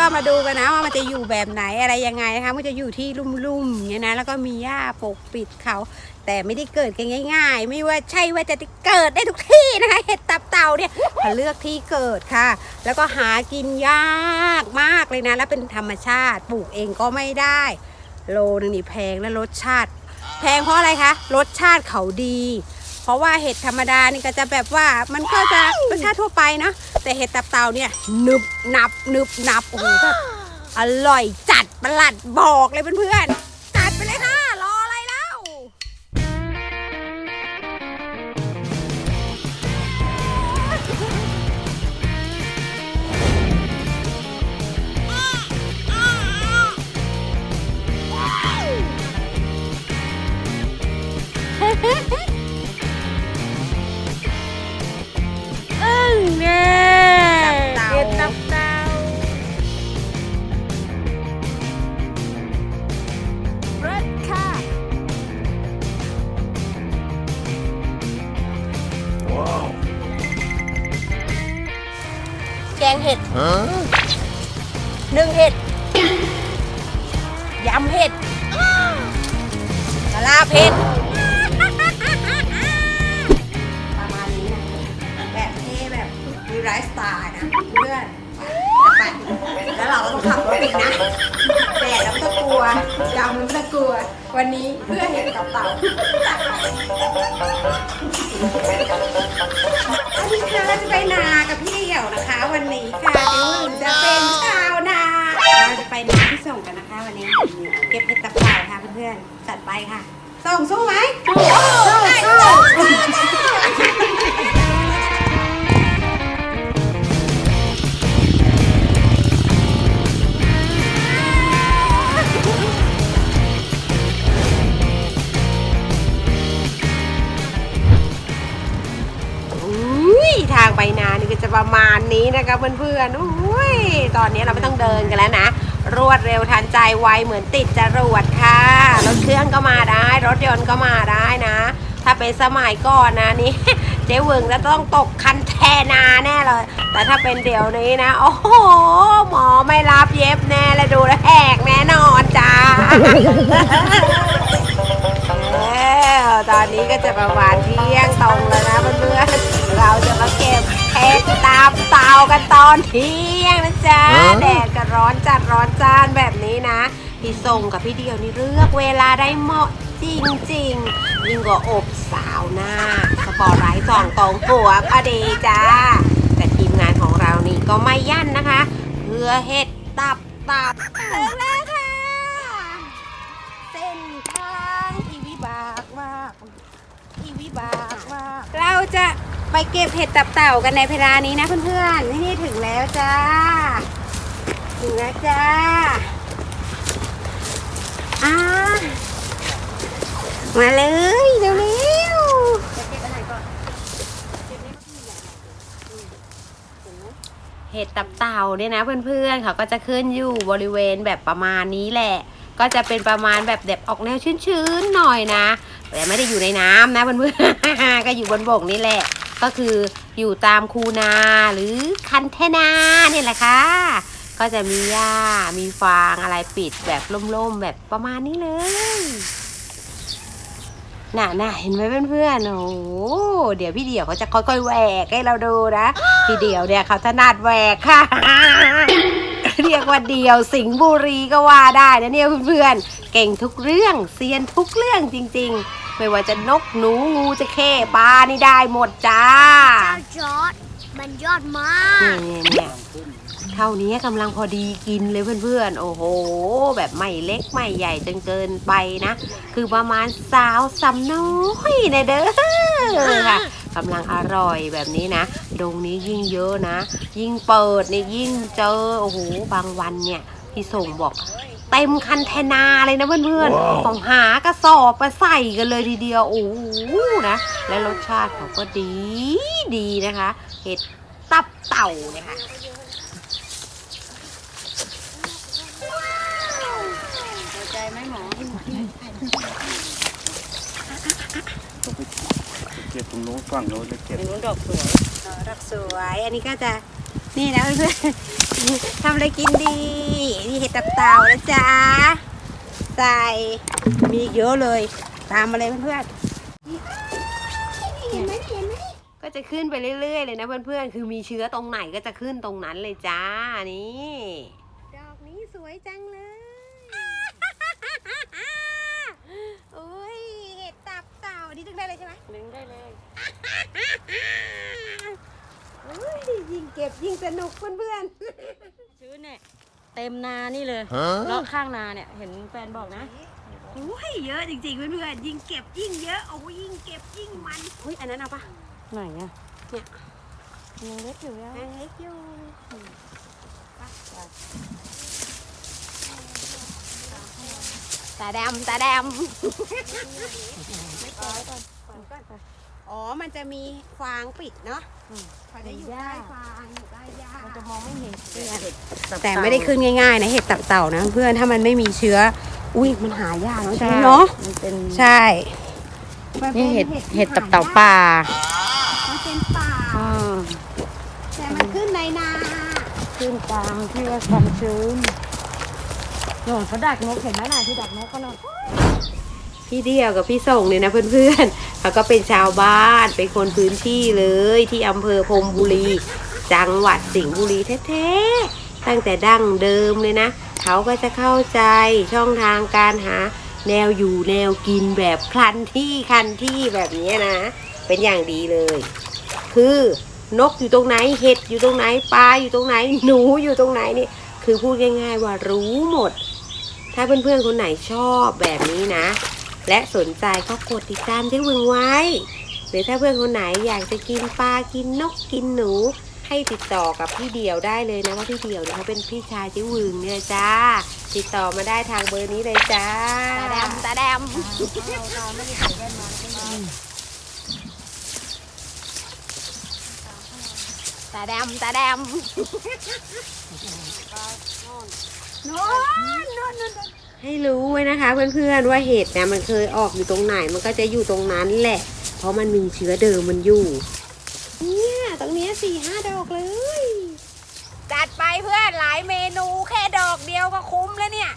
ก็มาดูกันนะว่ามันจะอยู่แบบไหนอะไรยังไงนะคะ มันจะอยู่ที่ลุ่มๆอย่างเงี้ยนะ แล้วก็มีหญ้าปกปิดเขา แต่ไม่ได้เกิดกันง่าย ๆ ไม่ว่าใช่ว่าจะเกิดได้ทุกที่นะคะ เห็ดตับเต่าเนี่ยเขาเลือกที่เกิดค่ะ แล้วก็หากินยากมากเลยนะ แล้วเป็นธรรมชาติ ปลูกเองก็ไม่ได้ โลนึงนี่แพงและรสชาติ แพงเพราะอะไรคะ รสชาติเขาดี เพราะว่าเห็ดธรรมดานี่ก็จะแบบว่ามันก็จะรสชาติทั่วไปนะ แต่เห็ดตับเต่าเนี่ยหนึบหนับหนึบหนับโอ้โหแบบอร่อยจัดประหลัดบอกเลยเพื่อนๆ แกงเห็ดหนึ่งเห็ดยำเห็ดกะลาเผ็ดประมาณนี้นะแบบเท่แบบมีไลฟ์สไตล์นะเพื่อนไปแล้วเราก็ต้องขับรถอีกนะแดดเราไม่ต้องกลัวยำเราไม่ต้องกลัว วันนี้เพื่อเห็นกับเต่า ถัดไปค่ะส่งสู้ไหมสู้ได้สู้อุ้ยทางไปนานี่ก็จะประมาณนี้นะคะเพื่อนๆอุ้ยตอนนี้เราไม่ต้องเดินกันแล้วนะ รวดเร็วทันใจไวเหมือนติดจรวดค่ะ รถเครื่องก็มาได้ รถยนต์ก็มาได้นะ ถ้าเป็นสมัยก่อนนะนี่เจ๊วึงจะต้องตกคันแทนาแน่เลย แต่ถ้าเป็นเดี๋ยวนี้นะ โอ้โห หมอไม่รับเย็บแน่และดูแลแหกแน่นอนจ้าแล้วตอนนี้ก็จะประมาณเที่ยงตรงแล้วนะเพื่อนๆเราจะมาเก็บ เห็ดตามเตากันตอนเที่ยงนะจ๊ะ แดดก็ร้อนจัดร้อนจ้านแบบนี้นะ พี่ส่งกับพี่เดียวนี่เลือกเวลาได้เหมาะจริงๆยิ่งกว่าอบสาวหน้า สปอร์ไลท์สองตรงหัวพอดีจ้า แต่ทีมงานของเรานี่ก็ไม่ยั่นนะคะ เพื่อเห็ดตับตับถึงแล้วค่ะ เส้นทางที่วิบากมากที่วิบากมากเราจะ ไปเก็บเห็ดตับเต่ากันในเวลานี้นะเพื่อนๆนี่ถึงแล้วจ้า ถึงแล้วจ้าอ่ามาเลยเร็วๆเห็ดตับเต่าเนี่ยนะเพื่อนๆเขาก็จะขึ้นอยู่บริเวณแบบประมาณนี้แหละ ก็จะเป็นประมาณแบบแบบออกแนวชื้นๆหน่อยนะแต่ไม่ได้อยู่ในน้ำนะเพื่อนๆก็อยู่บนบกนี่แหละ ก็คืออยู่ตามคูนาหรือคันเทนาเนี่ยแหละค่ะ ก็จะมีหญ้ามีฟางอะไรปิดแบบล่มๆแบบประมาณนี้เลยน่ะน่ะเห็นไหมเพื่อนๆ โอ้โหเดี๋ยวพี่เดี่ยวเขาจะค่อยๆแหวกให้เราดูนะ พี่เดี่ยวเนี่ยเขาถนัดแหวกค่ะ เรียกว่าเดี่ยวสิงห์บุรีก็ว่าได้นะเนี่ยเพื่อนๆ เก่งทุกเรื่องเซียนทุกเรื่องจริง ๆ ไม่ว่าจะนกหนูงูจะเข้ปลานี่ได้หมดจ้าเจ้าจอร์ดมันยอดมาเนี่กยเนี่ยเท่านี้กำลังพอดีกินเลยเพื่อนๆ โอ้โห แบบไม่เล็กไม่ใหญ่จนเกินไปนะ คือประมาณสาวสำน้อยนะเด้อค่ะกำลังอร่อยแบบนี้นะ ดงนี้ยิ่งเยอะนะ ยิ่งเปิดเนี่ยยิ่งเจอ โอ้โห บางวันเนี่ย พี่ส่งบอกเต็มคันเทนาเลยนะเพื่อนๆต้องหากระสอบมาใส่กันเลยทีเดียวโอ้โหนะ และรสชาติเขาก็ดีดีนะคะ เห็ดตับเต่าเนี่ยค่ะใจไหมหมอเก็บตรงโน้นฝั่งโน้นจะเก็บเป็นดอกสวยดอกสวย อันนี้ก็จะนี่นะเพื่อนๆ ทำอะไรกินดีนี่เห็ดตับเต่านะจ๊ะใส่มีอีกเยอะเลย ตามมาเลยเพื่อนๆเห็นไหมเห็นไหมก็จะขึ้นไปเรื่อยๆเลยนะเพื่อนๆ คือมีเชื้อตรงไหนก็จะขึ้นตรงนั้นเลยจ้านี่ดอกนี้สวยจังเลยโอ้ยเห็ดตับเต่าอันนี่ดึงได้เลยใช่ไหมดึงได้เลยโอ้ยยิ่งเก็บยิ่งสนุกเพื่อนชื้นเนี่ยเต็มนานี่เลยเลาะข้างนาเนี่ย เห็นแฟนบอกนะๆโอ้ยเยอะจริงๆเพื่อนๆยิ่งเก็บยิ่งเยอะโอ้ยยิ่งเก็บยิ่งมันเฮ้ยอันนั้นเอาปะไหนอะเนี่ยยังเล็กอยู่แล้วยังเล็กอยู่ตาดำตาดำอ๋อ มันจะมีฟางปิดเนาะอืม เขาจะอยู่ใต้ฟางอยู่ใต้หญ้ามันจะมองไม่เห็นเนี่ยเห็ดแต่ไม่ได้ขึ้นง่ายๆ นะเห็ดตับเต่านะเพื่อนถ้ามันไม่มีเชื้อ อุ้ยมันหายากเนาะใช่เนาะมันเป็นใช่นี่เห็ดเห็ดตับเต่าป่ามันเป็นป่าอืมแต่มันขึ้นในนาขึ้นกลางที่ว่าความชื้นโน่นเขาดักนกเห็นไหมน่ะที่ดักนกก็น่ะพี่เดียวกับพี่ส่งเนี่ยนะเพื่อนๆ เขาก็เป็นชาวบ้านเป็นคนพื้นที่เลยที่อำเภอพรมบุรี จังหวัดสิงห์บุรีแท้ๆตั้งแต่ดั้งเดิมเลยนะ เขาก็จะเข้าใจช่องทางการหาแนวอยู่แนวกินแบบคลันที่คันที่แบบนี้นะ เป็นอย่างดีเลย คือนกอยู่ตรงไหนเห็ดอยู่ตรงไหนปลาอยู่ตรงไหน หนูอยู่ตรงไหนนี่คือพูดง่ายๆว่ารู้หมด ถ้าเพื่อนๆคนไหนชอบแบบนี้นะ และสนใจก็กดติดตามเจ๊วึงไว้ หรือถ้าเพื่อนคนไหนอยากจะกินปลากินนกกินหนู ให้ติดต่อกับพี่เดียวได้เลยนะว่าพี่เดียวเนี่ยเขาเป็นพี่ชายเจ๊วึงเนี่ยจ้า ติดต่อมาได้ทางเบอร์นี้เลยจ้าตาดำตาดตาดำตาดำโน่นโน่นโน่น ให้รู้ไว้นะคะ เพื่อนๆว่าเห็ดเนี่ยมันเคยออกอยู่ตรงไหนมันก็จะอยู่ตรงนั้นแหละ เพราะมันมีเชื้อเดิมมันอยู่ เนี่ยตรงเนี้ยสี่ห้าดอกเลย จัดไปเพื่อนหลายเมนูแค่ดอกเดียวก็คุ้มแล้วเนี่ย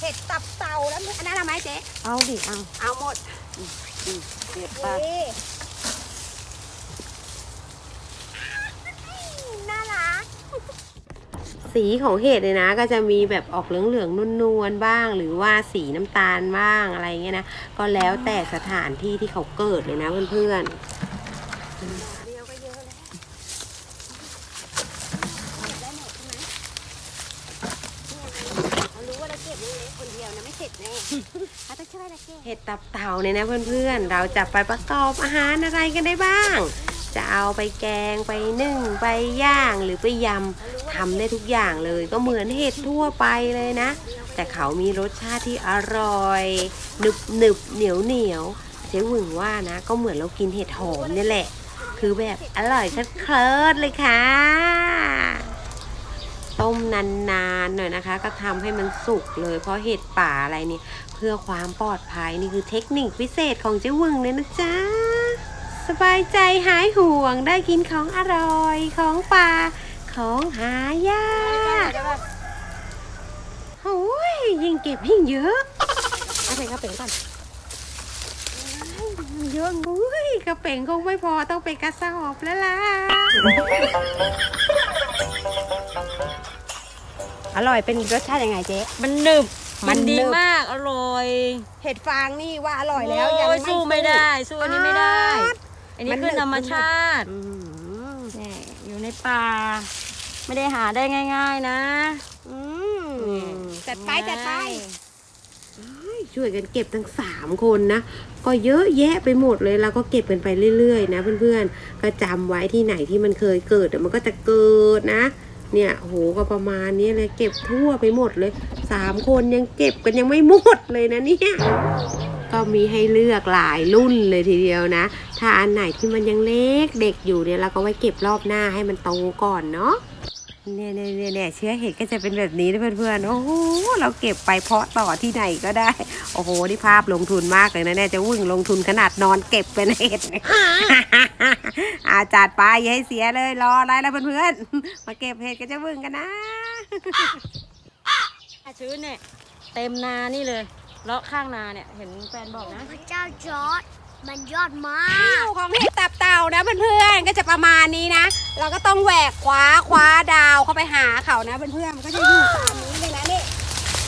เห็ดตับเต่าแล้วอันนั้นเอาไหมเจ๊เอาดิเอาเอาหมดเก็บปลา นี่น่ารัก สีของเห็ดเนี่ยนะ ก็จะมีแบบออกเหลืองๆนวลๆบ้าง หรือว่าสีน้ำตาลบ้างอะไรเงี้ยนะก็แล้วแต่สถานที่ที่เขาเกิดเลยนะเพื่อนๆเดียวก็เยอะแล้วได้หมดใช่ไหมเขารู้ว่าเราเก็บเล็กๆคนเดียวนะไม่เสร็จแน่เขาต้องช่วยเราเก็บเห็ดตับเต่าเนี่ยนะเพื่อนๆ เราจะไปประกอบอาหารอะไรกันได้บ้าง จะเอาไปแกงไปนึ่งไปย่างหรือไปยำทำได้ทุกอย่างเลยก็เหมือนเห็ดทั่วไปเลยนะ แต่เขามีรสชาติที่อร่อยหนึบหนึบเหนียวเหนียวเจ๊หวึงว่านะ ก็เหมือนเรากินเห็ดหอมนี่แหละ คือแบบอร่อยเคลิศเลยค่ะต้มนานๆหน่อยนะคะ ก็ทำให้มันสุกเลย เพราะเห็ดป่าอะไรนี่เพื่อความปลอดภัยนี่คือเทคนิคพิเศษของเจ๊หวึงเลยนะจ๊ะ สบายใจหายห่วงได้กินของอร่อยของป่าของหายากโอ้ยยิ่งเก็บยิ่งเยอะเอาไปกระเป๋งก่อนเยอะอุ้ยกระเป๋งคงไม่พอต้องไปกระสอบแล้วล่ะ อร่อยเป็นรสชาติยังไงเจ๊ มันหนึบ มัมันนหนึดีบมาก อร่อยเห็ดฟางนี่ว่าอร่อยแล้วยังโอ้ไม่สู้ไม่ได้ สู้อันนี้ไม่ได้อันนี้ มันหนึคือบธรรมชาติอืมนี่อยู่ในป่า ไม่ได้หาได้ง่าย ๆนะอืมจัดไปจัดไปช่วยกันเก็บทั้งสามคนนะ ก็เยอะแยะไปหมดเลยเราก็เก็บกันไปเรื่อยๆ นะเพื่อนๆ ก็จำไว้ที่ไหนที่มันเคยเกิดเดี๋ยวมันก็จะเกิดนะ เนี่ยโหก็ประมาณนี้เลยเก็บทั่วไปหมดเลยสามคนยังเก็บกันยังไม่หมดเลยนะเนี่ย ก็มีให้เลือกหลายรุ่นเลยทีเดียวนะ ถ้าอันไหนที่มันยังเล็กเด็กอยู่เนี่ยเราก็ไว้เก็บรอบหน้าให้มันโตก่อนเนาะเนี่ยเนี่ยเนี่ยเนี่ยเชื้อเห็ดก็จะเป็นแบบนี้นะเพื่อนๆ โอ้โห เราเก็บไปเพาะต่อที่ไหนก็ได้ โอ้โห นี่ภาพลงทุนมากเลยนะเนี่ยจะวุ่งลงทุนขนาดนอนเก็บเป็นเห็ดเนี่ยอาจัดไปอย่าให้เสียเลย รออะไรแล้วเพื่อนๆ มาเก็บเห็ดกันจะบึ้งกันนะชื้นเนี่ยเต็มนานี่เลย เลาะข้างนาเนี่ยเห็นแฟนบอกนะพระเจ้าจอร์ดมันยอดมากของเห็ดตับเต่านะเพื่อนๆก็จะประมาณนี้นะ เราก็ต้องแหวกคว้าคว้าดาวเข้าไปหาเขานะเพื่อนๆมันก็จะอยู่ตามนี้เลยนะนี่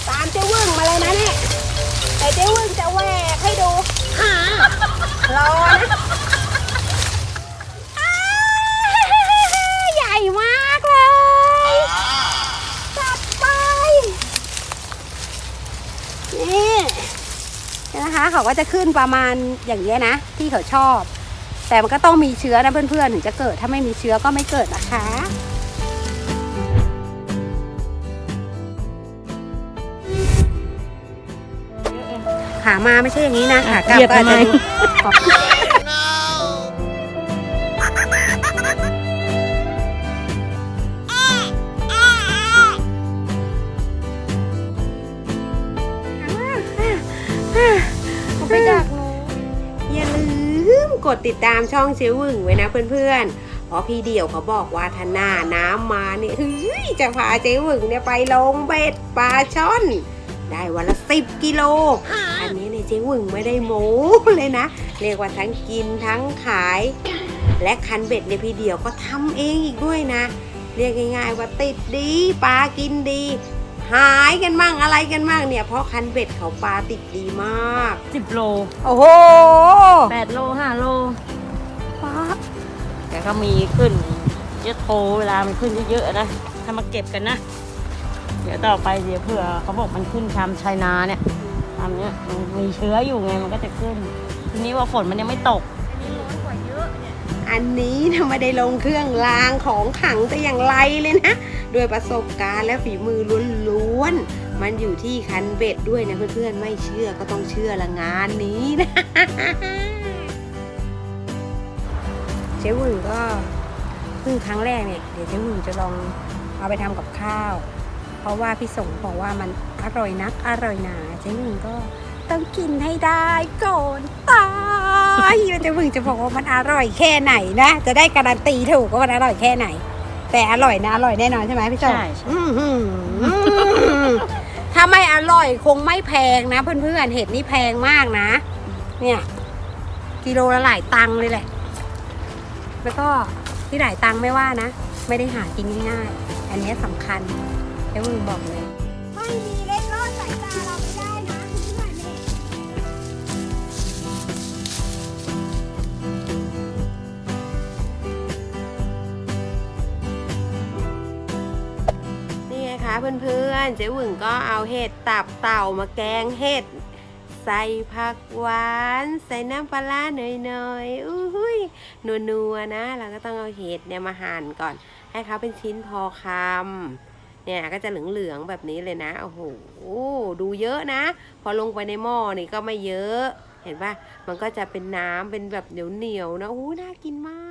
ตามเจ้าบึ้งมาเลยนะนี่แต่เจ้าบึ้งจะแหวกให้ดูรอ เขาก็จะขึ้นประมาณอย่างเงี้ยนะ ที่เขาชอบ แต่มันก็ต้องมีเชื้อนะเพื่อนๆ ถึงจะเกิดถ้าไม่มีเชื้อก็ไม่เกิดนะคะขามาไม่ใช่อย่างนี้นะขากลับเหยียบก็อาจจะทำไมดู ดติดตามช่องเชวึงไว้นะเพื่อนๆเพราะพี่เดี่ยวเขาบอกว่าถ้าหน้าน้ำมาเนี่ยเฮ้ยจะพาเจวึงเนี่ยไปลงเบ็ดปลาช่อน ได้วันละสิบกิโล อันนี้เนี่ยเจ๊วึงไม่ได้โม้เลยนะ เรียกว่าทั้งกินทั้งขาย และคันเบ็ดเนี่ยพี่เดี่ยวก็ทำเองอีกด้วยนะ เรียกง่ายๆว่าติดดีปลากินดี หายกันมั่งอะไรกันมั่งเนี่ย เพราะคันเบ็ดเขาปลาติดดีมากสิบโล โอ้โหแปดโลห้าโลป๊าบแต่ก็มีขึ้นเยอะโทรเวลามันขึ้นเยอะๆนะถ้ามาเก็บกันนะ เดี๋ยวต่อไปเดี๋ยวเผื่อเขาบอกมันขึ้นชามชายนาเนี่ยชามเนี้ยมันมีเชื้ออยู่ไงมันก็จะขึ้น ทีนี้ว่าฝนมันยังไม่ตก อันนี้นะไม่ได้ลงเครื่องรางของขังแต่อย่างไรเลยนะ ด้วยประสบการณ์และฝีมือล้วนๆ มันอยู่ที่คันเบ็ดด้วยนะเพื่อนๆ ไม่เชื่อก็ต้องเชื่อละงานนี้นะเจ๊หวึงก็เพิ่งครั้งแรกเนี่ยเดี๋ยวเจ๊หวึงจะลองเอาไปทำกับข้าว เพราะว่าพี่สงบอกว่ามันอร่อยนักอร่อยหนาเจ๊หวึงก็ต้องกินให้ได้ก่อนตายเจ๊หวึงจะบอกว่ามันอร่อยแค่ไหนนะ จะได้การันตีถูกว่ามันอร่อยแค่ไหน แต่อร่อยนะอร่อยแน่นอนใช่ไหมพี่สงใช่ใช่ อื้อหือถ้าไม่อร่อยคงไม่แพงนะ เพื่อนๆเห็ดนี่แพงมากนะ เนี่ย กิโลละหลายตังค์เลยแหละ แล้วก็ที่หลายตังค์ไม่ว่านะ ไม่ได้หากินง่ายๆอันนี้สำคัญเดี๋ยวมึงบอกเลย ไม่มี นี่ไงคะเพื่อนๆ เจ๊หวึงก็เอาเห็ดตับเต่ามาแกงเห็ด ใส่ผักหวาน ใส่น้ำปลาหน่อยๆอุ้ยนัวๆนะ เราก็ต้องเอาเห็ดเนี่ยมาหั่นก่อน ให้เขาเป็นชิ้นพอคำเนี่ยก็จะเหลืองๆแบบนี้เลยนะ โอ้โห ดูเยอะนะ พอลงไปในหม้อนี่ก็ไม่เยอะ เห็นปะมันก็จะเป็นน้ำเป็นแบบเหนียวๆนะโอ้น่ากินมาก